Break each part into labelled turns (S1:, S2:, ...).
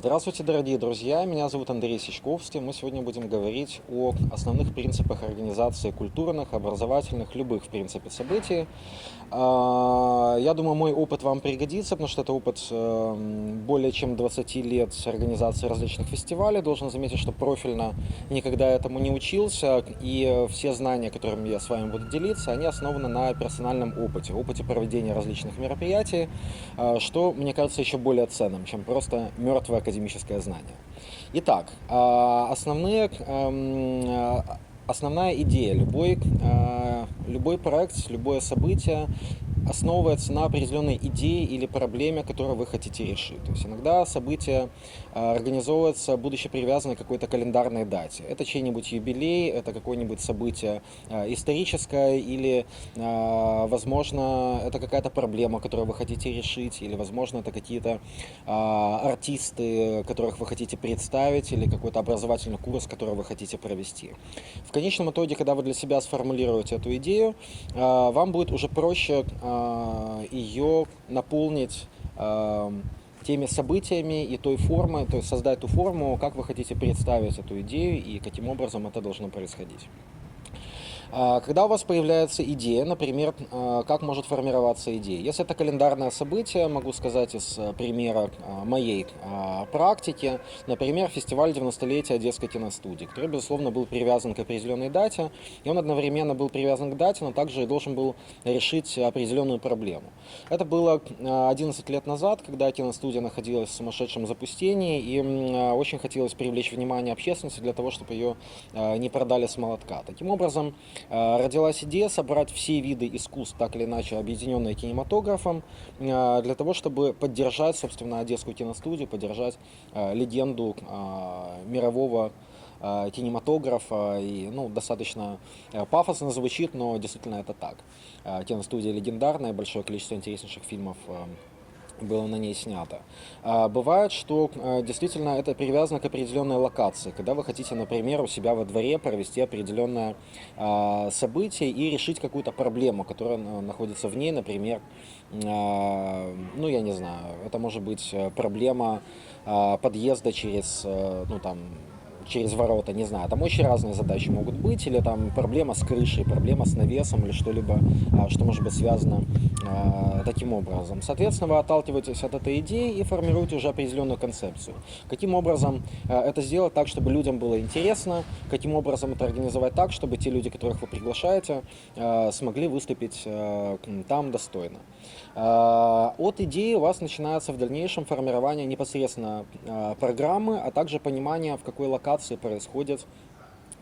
S1: Здравствуйте, дорогие друзья! Меня зовут Андрей Сичковский. Мы сегодня будем говорить о основных принципах организации культурных, образовательных, любых, в принципе, событий. А, я думаю, мой опыт вам пригодится, потому что это опыт эм, более чем 20 лет организации различных фестивалей. Должен заметить, что профильно никогда этому не учился, и все знания, которыми я с вами буду делиться, они основаны на персональном опыте, опыте проведения различных мероприятий, а, что, мне кажется, еще более ценным, чем просто мертвое академическое знание. Итак, а, основные, эм, основная идея. Любой, э, любой проект, любое событие основывается на определенной идее или проблеме, которую вы хотите решить. То есть иногда событие а, организовывается, будучи привязано к какой-то календарной дате. Это чей-нибудь юбилей, это какое-нибудь событие а, историческое или, а, возможно, это какая-то проблема, которую вы хотите решить, или, возможно, это какие-то артисты, которых вы хотите представить, или какой-то образовательный курс, который вы хотите провести. В конечном итоге, когда вы для себя сформулируете эту идею, вам будет уже проще ее наполнить теми событиями и той формой, то есть создать ту форму, как вы хотите представить эту идею и каким образом это должно происходить. А, когда у вас появляется идея, например, а, как может формироваться идея? Если это календарное событие, могу сказать из э, примера а, моей практики, например, фестиваль 90-летия Одесской киностудии, который, безусловно, был привязан к определенной дате, и он одновременно был привязан к дате, но также и должен был решить определенную проблему. Это было 11 лет назад, когда киностудия находилась в сумасшедшем запустении, и очень хотелось привлечь внимание общественности для того, чтобы ее не продали с молотка. Таким образом, Э, родилась идея собрать все виды искусств, так или иначе объединенные кинематографом, э, для того, чтобы поддержать, собственно, Одесскую киностудию, поддержать э, легенду мирового кинематографа. И, ну, достаточно пафосно звучит, но действительно это так. Киностудия легендарная, большое количество интереснейших фильмов было на ней снято. А бывает, что а, действительно это привязано к определенной локации, когда вы хотите, например, у себя во дворе провести определенное а, событие и решить какую-то проблему, которая находится в ней, например, а, ну, я не знаю, это может быть э, проблема а, подъезда через, э, ну, там, через ворота, не знаю, там очень разные задачи могут быть, или там проблема с крышей, проблема с навесом, или что-либо, а, что может быть связано а, таким образом. Соответственно, вы отталкиваетесь от этой идеи и формируете уже определенную концепцию. Каким образом а, это сделать так, чтобы людям было интересно, каким образом это организовать так, чтобы те люди, которых вы приглашаете, смогли выступить там достойно. От идеи у вас начинается в дальнейшем формирование непосредственно программы, а также понимание, в какой локации происходит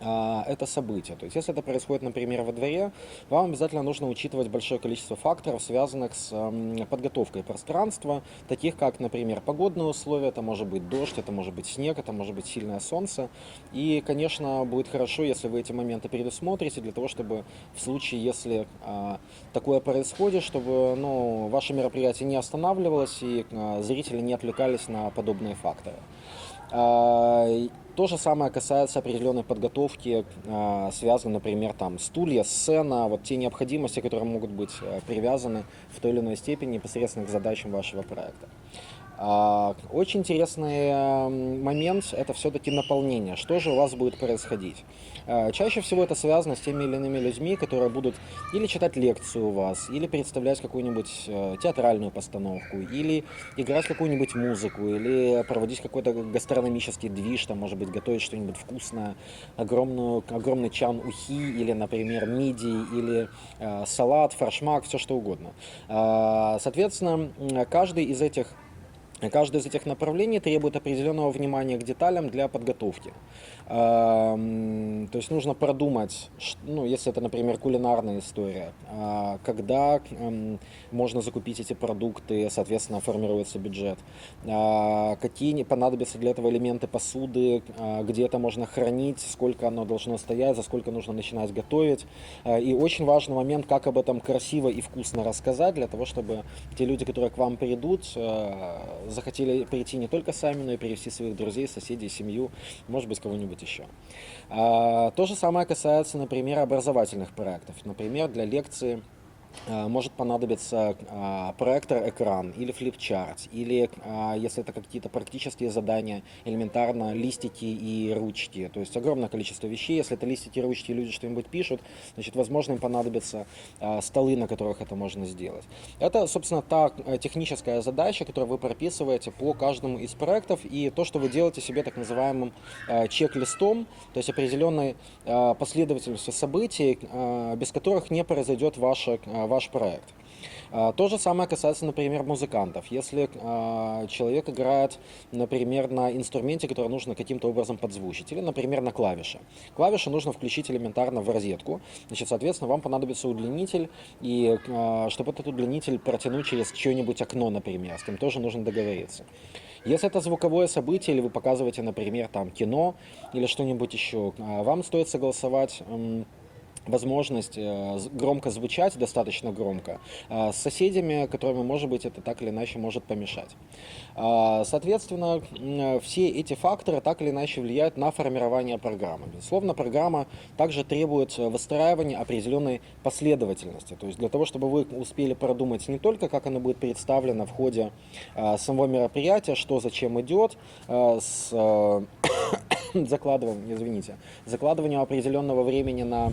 S1: это событие. То есть, если это происходит, например, во дворе, вам обязательно нужно учитывать большое количество факторов, связанных с подготовкой пространства, таких как, например, погодные условия, это может быть дождь, это может быть снег, это может быть сильное солнце. И, конечно, будет хорошо, если вы эти моменты предусмотрите, для того, чтобы в случае, если а, такое происходит, чтобы ну, ваше мероприятие не останавливалось и а, зрители не отвлекались на подобные факторы. А, то же самое касается определенной подготовки, а, связанной, например, там, стулья, сцена, вот те необходимости, которые могут быть э, привязаны в той или иной степени непосредственно к задачам вашего проекта. А, очень интересный момент – это все-таки наполнение. Что же у вас будет происходить? А, чаще всего это связано с теми или иными людьми, которые будут или читать лекцию у вас, или представлять какую-нибудь э, театральную постановку, или играть какую-нибудь музыку, или проводить какой-то гастрономический движ, там, может быть, готовить что-нибудь вкусное, огромную, огромный чан ухи, или, например, мидии, или э, салат, фаршмак, все что угодно. Э, соответственно, каждый из этих Каждое из этих направлений требует определенного внимания к деталям для подготовки. То есть нужно продумать, ну, если это, например, кулинарная история, а, когда можно закупить эти продукты, соответственно, формируется бюджет, а, какие понадобятся для этого элементы посуды, а, где это можно хранить, сколько оно должно стоять, за сколько нужно начинать готовить. И очень важный момент, как об этом красиво и вкусно рассказать, для того, чтобы те люди, которые к вам придут, захотели прийти не только сами, но и привести своих друзей, соседей, семью, может быть, кого-нибудь еще. А, то же самое касается, например, образовательных проектов. Например, для лекции может понадобиться а, проектор экран или флипчарт, или а, если это какие-то практические задания, элементарно листики и ручки. То есть огромное количество вещей. Если это листики и ручки, люди что-нибудь пишут, значит, возможно, им понадобятся а, столы, на которых это можно сделать. Это, собственно, та э, техническая задача, которую вы прописываете по каждому из проектов, и то, что вы делаете себе так называемым чек-листом, то есть определенной последовательностью событий, без которых не произойдет ваше ваш проект. А, то же самое касается, например, музыкантов. Если а, человек играет, например, на инструменте, который нужно каким-то образом подзвучить, или, например, на клавише. Клавиши нужно включить элементарно в розетку. Значит, соответственно, вам понадобится удлинитель, и а, чтобы этот удлинитель протянуть через чье-нибудь окно, например, с кем тоже нужно договориться. Если это звуковое событие, или вы показываете, например, там кино или что-нибудь еще, вам стоит согласовать возможность э, громко звучать, достаточно громко, э, с соседями, которыми, может быть, это так или иначе может помешать. Э, соответственно, все эти факторы так или иначе влияют на формирование программы. Безусловно, программа также требует выстраивания определенной последовательности. То есть для того, чтобы вы успели продумать не только, как оно будет представлено в ходе самого мероприятия, что зачем идет, с закладыванием, извините, закладыванием определенного времени на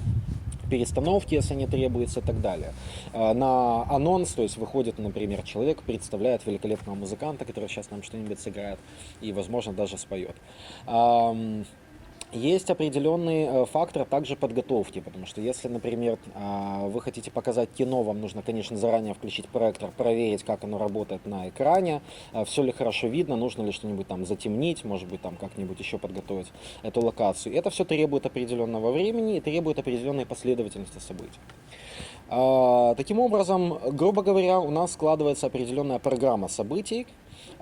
S1: перестановки, если они требуются и так далее. А, на анонс, то есть выходит, например, человек, представляет великолепного музыканта, который сейчас нам что-нибудь сыграет и, возможно, даже споет. Есть определенный э, фактор также подготовки, потому что если, например, а, вы хотите показать кино, вам нужно, конечно, заранее включить проектор, проверить, как оно работает на экране, а, все ли хорошо видно, нужно ли что-нибудь там затемнить, может быть, там как-нибудь еще подготовить эту локацию. Это все требует определенного времени и требует определенной последовательности событий. А, таким образом, грубо говоря, у нас складывается определенная программа событий,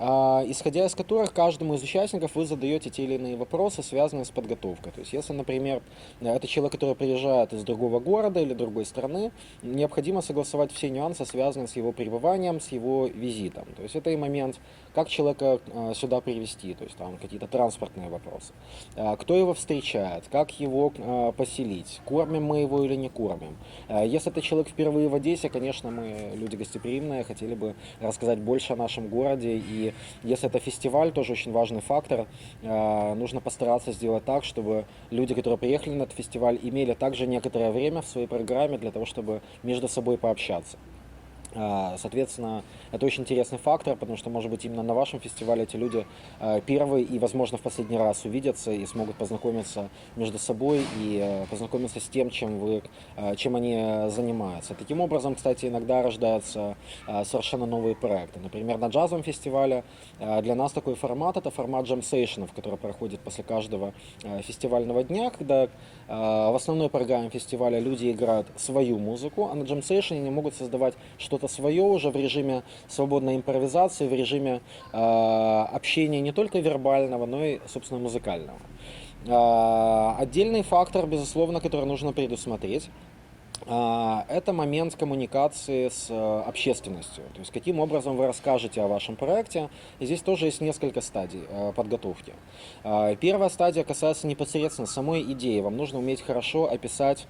S1: исходя из которых каждому из участников вы задаете те или иные вопросы, связанные с подготовкой. То есть, если, например, это человек, который приезжает из другого города или другой страны, необходимо согласовать все нюансы, связанные с его пребыванием, с его визитом. То есть, это и момент, как человека а, сюда привести, то есть, там какие-то транспортные вопросы. А, кто его встречает, как его поселить, кормим мы его или не кормим. Если это человек впервые в Одессе, конечно, мы люди гостеприимные, хотели бы рассказать больше о нашем городе и если это фестиваль, тоже очень важный фактор, э, нужно постараться сделать так, чтобы люди, которые приехали на этот фестиваль, имели также некоторое время в своей программе для того, чтобы между собой пообщаться. А, соответственно, это очень интересный фактор, потому что, может быть, именно на вашем фестивале эти люди а, первые и, возможно, в последний раз увидятся и смогут познакомиться между собой и э, познакомиться с тем, чем, вы, а, чем они занимаются. Таким образом, кстати, иногда рождаются совершенно новые проекты. Например, на джазовом фестивале для нас такой формат – это формат джемсейшенов, который проходит после каждого фестивального дня, когда в основной программе фестиваля люди играют свою музыку, а на джемсейшене они могут создавать что-то что-то свое уже в режиме свободной импровизации, в режиме э, общения не только вербального, но и, собственно, музыкального. Э, отдельный фактор, безусловно, который нужно предусмотреть, это момент коммуникации с общественностью. То есть каким образом вы расскажете о вашем проекте. И здесь тоже есть несколько стадий подготовки. Первая стадия касается непосредственно самой идеи. Вам нужно уметь хорошо описать,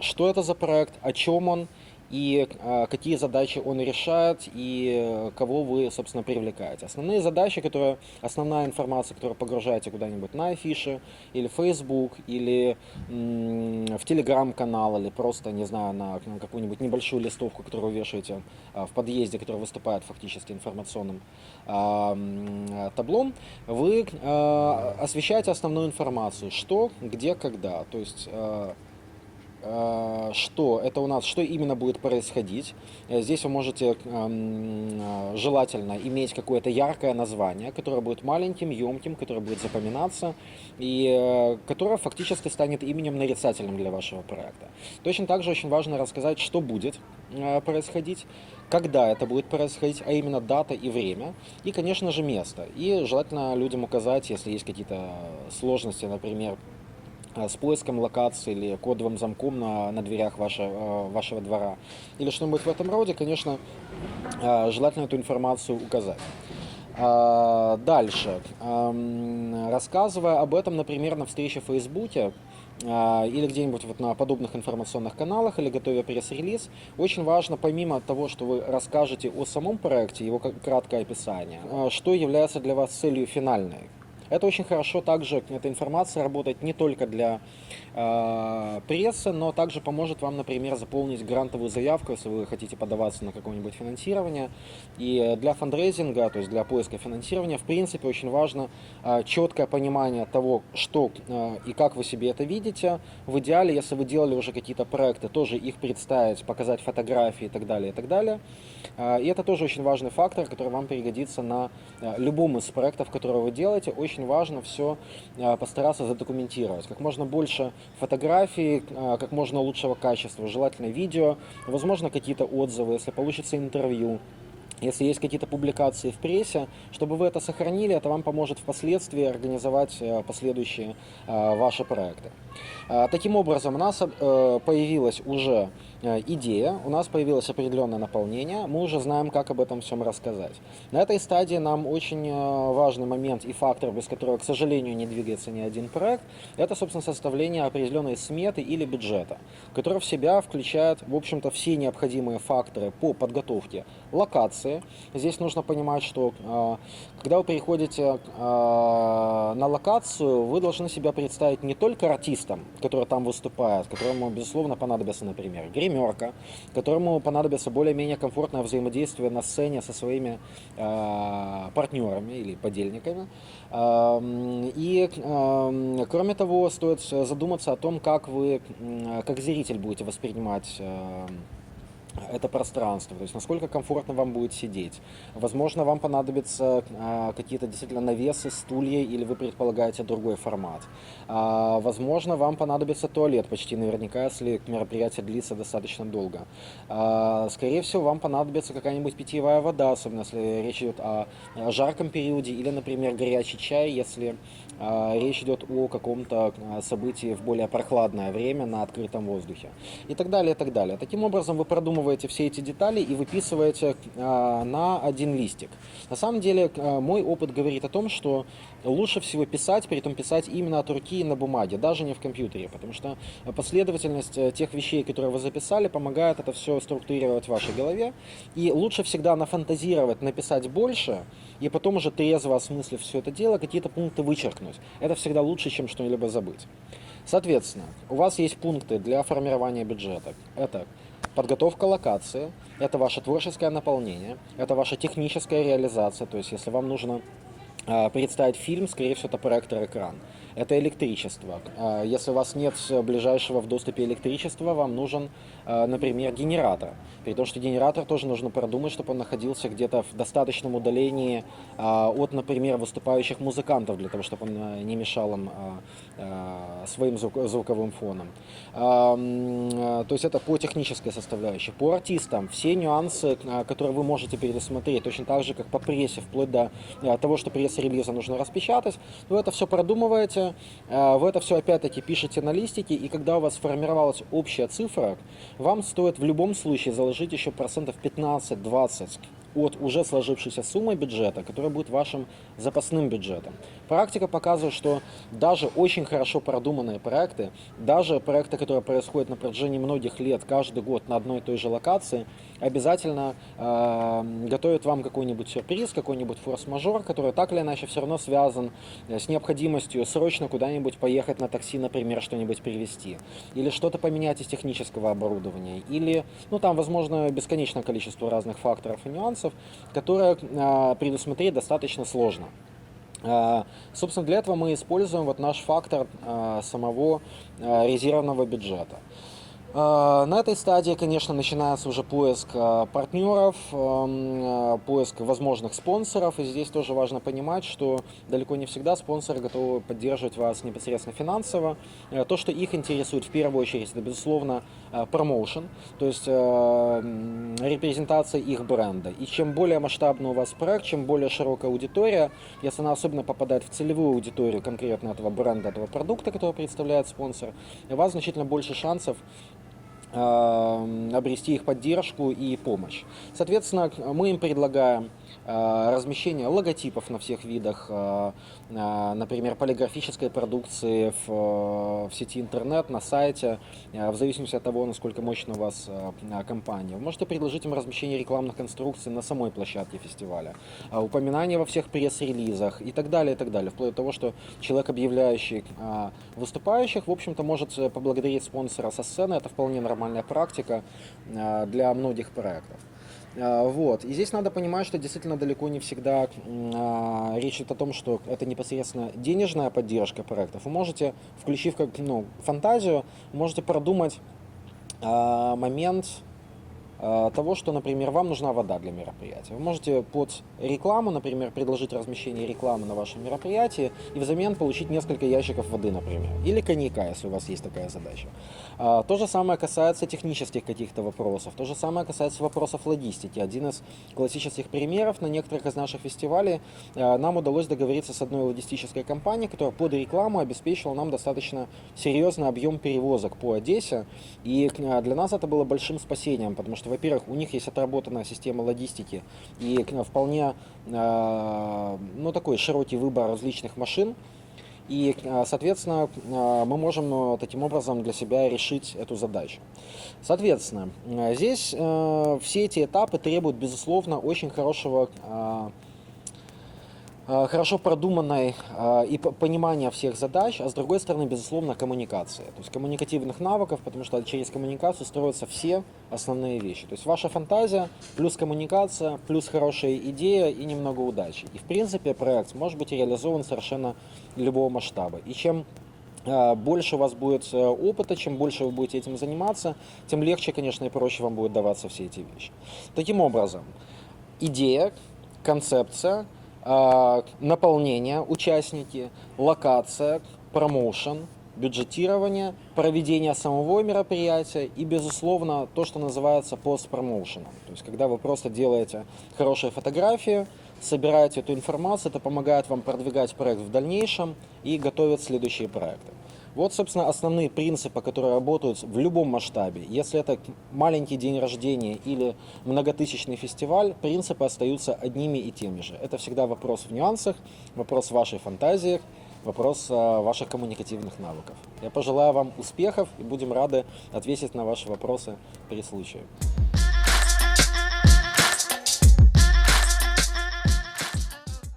S1: что это за проект, о чем он, и э, какие задачи он решает и э, кого вы, собственно, привлекаете. Основные задачи, которые, основная информация, которую погружаете куда-нибудь на афиши, или Facebook, или в Telegram-канал, или просто, не знаю, на, на какую-нибудь небольшую листовку, которую вы вешаете э, в подъезде, которая выступает фактически информационным э, таблом, вы освещаете основную информацию, что, где, когда. То есть что это у нас, что именно будет происходить. Э, здесь вы можете эм, э, желательно иметь какое-то яркое название, которое будет маленьким, емким, которое будет запоминаться и которое фактически станет именем нарицательным для вашего проекта. Точно так же очень важно рассказать, что будет происходить, когда это будет происходить, а именно дата и время, и, конечно же, место. И желательно людям указать, если есть какие-то сложности, например, Э, с поиском локации или кодовым замком на, на дверях ваше, э, вашего двора или что-нибудь в этом роде, конечно, э, желательно эту информацию указать. Дальше. Эм, рассказывая об этом, например, на встрече в Фейсбуке, а, или где-нибудь вот на подобных информационных каналах, или готовя пресс-релиз, очень важно, помимо того, что вы расскажете о самом проекте, его краткое описание, а, что является для вас целью финальной. Это очень хорошо также, эта информация работает не только для э, прессы, но также поможет вам, например, заполнить грантовую заявку, если вы хотите подаваться на какое-нибудь финансирование. И для фандрейзинга, то есть для поиска финансирования, в принципе, очень важно э, четкое понимание того, что э, и как вы себе это видите. В идеале, если вы делали уже какие-то проекты, тоже их представить, показать фотографии и так далее, и так далее. Э, и это тоже очень важный фактор, который вам пригодится на э, любом из проектов, которые вы делаете. Очень важно все э, постараться задокументировать. Как можно больше фотографий, э, как можно лучшего качества, желательно видео, возможно какие-то отзывы, если получится интервью. Если есть какие-то публикации в прессе, чтобы вы это сохранили, это вам поможет впоследствии организовать э, последующие ваши проекты. Таким образом, у нас появилась уже идея, у нас появилось определенное наполнение, мы уже знаем, как об этом всем рассказать. На этой стадии нам очень э, важный момент и фактор, без которого, к сожалению, не двигается ни один проект, это, собственно, составление определенной сметы или бюджета, который в себя включает, в общем-то, все необходимые факторы по подготовке локации. Здесь нужно понимать, что э, когда вы приходите э, на локацию, вы должны себя представить не только артистом, который там выступает, которому, безусловно, понадобится, например, гримерка, которому понадобится более-менее комфортное взаимодействие на сцене со своими э, партнерами или подельниками. Эм, И, эм, кроме того, стоит задуматься о том, как вы, как зритель будете воспринимать эм, это пространство, то есть насколько комфортно вам будет сидеть. Возможно, вам понадобятся а, какие-то действительно навесы, стулья, или вы предполагаете другой формат. А, возможно, вам понадобится туалет почти наверняка, если мероприятие длится достаточно долго. А, скорее всего, вам понадобится какая-нибудь питьевая вода, особенно если речь идет о, жарком периоде, или, например, горячий чай, если а, речь идет о каком-то событии в более прохладное время на открытом воздухе. И так далее, и так далее. Таким образом, вы продумываете все эти детали и выписываете а, на один листик. На самом деле, а, мой опыт говорит о том, что лучше всего писать, при этом писать именно от руки на бумаге, даже не в компьютере, потому что последовательность э, тех вещей, которые вы записали, помогает это все структурировать в вашей голове. И лучше всегда нафантазировать, написать больше, и потом уже трезво осмыслив все это дело, какие-то пункты вычеркнуть. Это всегда лучше, чем что-либо забыть. Соответственно, у вас есть пункты для формирования бюджета. Это подготовка локации, это ваше творческое наполнение, это ваша техническая реализация, то есть если вам нужно а, представить фильм, скорее всего, это проектор-экран. Это электричество. А, Если у вас нет ближайшего в доступе электричества, вам нужен, а, например, генератор. При том, что генератор тоже нужно продумать, чтобы он находился где-то в достаточном удалении а, от, например, выступающих музыкантов, для того, чтобы он не мешал им своим звук- звуковым фоном. То есть это по технической составляющей. По артистам все нюансы, которые вы можете пересмотреть, точно так же, как по прессе, вплоть до того, что пресс-релиза нужно распечатать, вы это все продумываете, а, вы это все опять-таки пишете на листике, и когда у вас сформировалась общая цифра, вам стоит в любом случае заложить еще процентов 15-20 от уже сложившейся суммы бюджета, которая будет вашим запасным бюджетом. Практика показывает, что даже очень хорошо продуманные проекты, даже проекты, которые происходят на протяжении многих лет, каждый год на одной и той же локации, обязательно э, готовят вам какой-нибудь сюрприз, какой-нибудь форс-мажор, который так или иначе все равно связан с необходимостью срочно куда-нибудь поехать на такси, например, что-нибудь привезти, или что-то поменять из технического оборудования, или, ну там, возможно, бесконечное количество разных факторов и нюансов, которые э, предусмотреть достаточно сложно. Э, Собственно, для этого мы используем вот наш фактор э, самого резервного бюджета. Э, На этой стадии, конечно, начинается уже поиск э, партнеров, эм, э, поиск возможных спонсоров. И здесь тоже важно понимать, что далеко не всегда спонсоры готовы поддерживать вас непосредственно финансово. Э, То, что их интересует в первую очередь, это, безусловно, э, промоушен, то есть э, репрезентация их бренда. И чем более масштабный у вас проект, чем более широкая аудитория, если она особенно попадает в целевую аудиторию конкретно этого бренда, этого продукта, который представляет спонсор, у вас значительно больше шансов обрести их поддержку и помощь. Соответственно, мы им предлагаем э, размещение логотипов на всех видах, э, э, например, полиграфической продукции в, э, в сети интернет, на сайте, э, в зависимости от того, насколько мощна у вас э, э, компания. Вы можете предложить им размещение рекламных конструкций на самой площадке фестиваля, э, упоминания во всех пресс-релизах и так далее, и так далее, вплоть до того, что человек, объявляющий э, выступающих, в общем-то, может э, поблагодарить спонсора со сцены, это вполне нормальная практика э, для многих проектов. Э, Вот. И здесь надо понимать, что действительно далеко не всегда а, речь идет о том, что это непосредственно денежная поддержка проектов. Вы можете, включив как, ну, фантазию, можете продумать а, момент а, того, что, например, вам нужна вода для мероприятия. Вы можете под рекламу, например, предложить размещение рекламы на вашем мероприятии и взамен получить несколько ящиков воды, например, или коньяка, если у вас есть такая задача. А, То же самое касается технических каких-то вопросов, то же самое касается вопросов логистики. Один из классических примеров на некоторых из наших фестивалей а, нам удалось договориться с одной логистической компанией, которая под рекламу обеспечила нам достаточно серьезный объем перевозок по Одессе. И для нас это было большим спасением, потому что, во-первых, у них есть отработанная система логистики и вполне а, ну, такой широкий выбор различных машин. И, а, соответственно, а, мы можем таким образом для себя решить эту задачу. Соответственно, здесь все эти этапы требуют, безусловно, очень хорошего хорошо продуманной а, и понимания всех задач, а с другой стороны, безусловно, коммуникация. То есть коммуникативных навыков, потому что через коммуникацию строятся все основные вещи. То есть ваша фантазия, плюс коммуникация, плюс хорошая идея и немного удачи. И в принципе проект может быть реализован совершенно любого масштаба. И чем а, больше у вас будет э, опыта, чем больше вы будете этим заниматься, тем легче, конечно, и проще вам будет даваться все эти вещи. Таким образом, идея, концепция, наполнение, участники, локация, промоушен, бюджетирование, проведение самого мероприятия и, безусловно, то, что называется постпромоушеном. То есть, когда вы просто делаете хорошие фотографии, собираете эту информацию, это помогает вам продвигать проект в дальнейшем и готовить следующие проекты. Вот, собственно, основные принципы, которые работают в любом масштабе. Если это маленький день рождения или многотысячный фестиваль, принципы остаются одними и теми же. Это всегда вопрос в нюансах, вопрос в вашей фантазии, вопрос а, ваших коммуникативных навыков. Я пожелаю вам успехов и будем рады ответить на ваши вопросы при случае.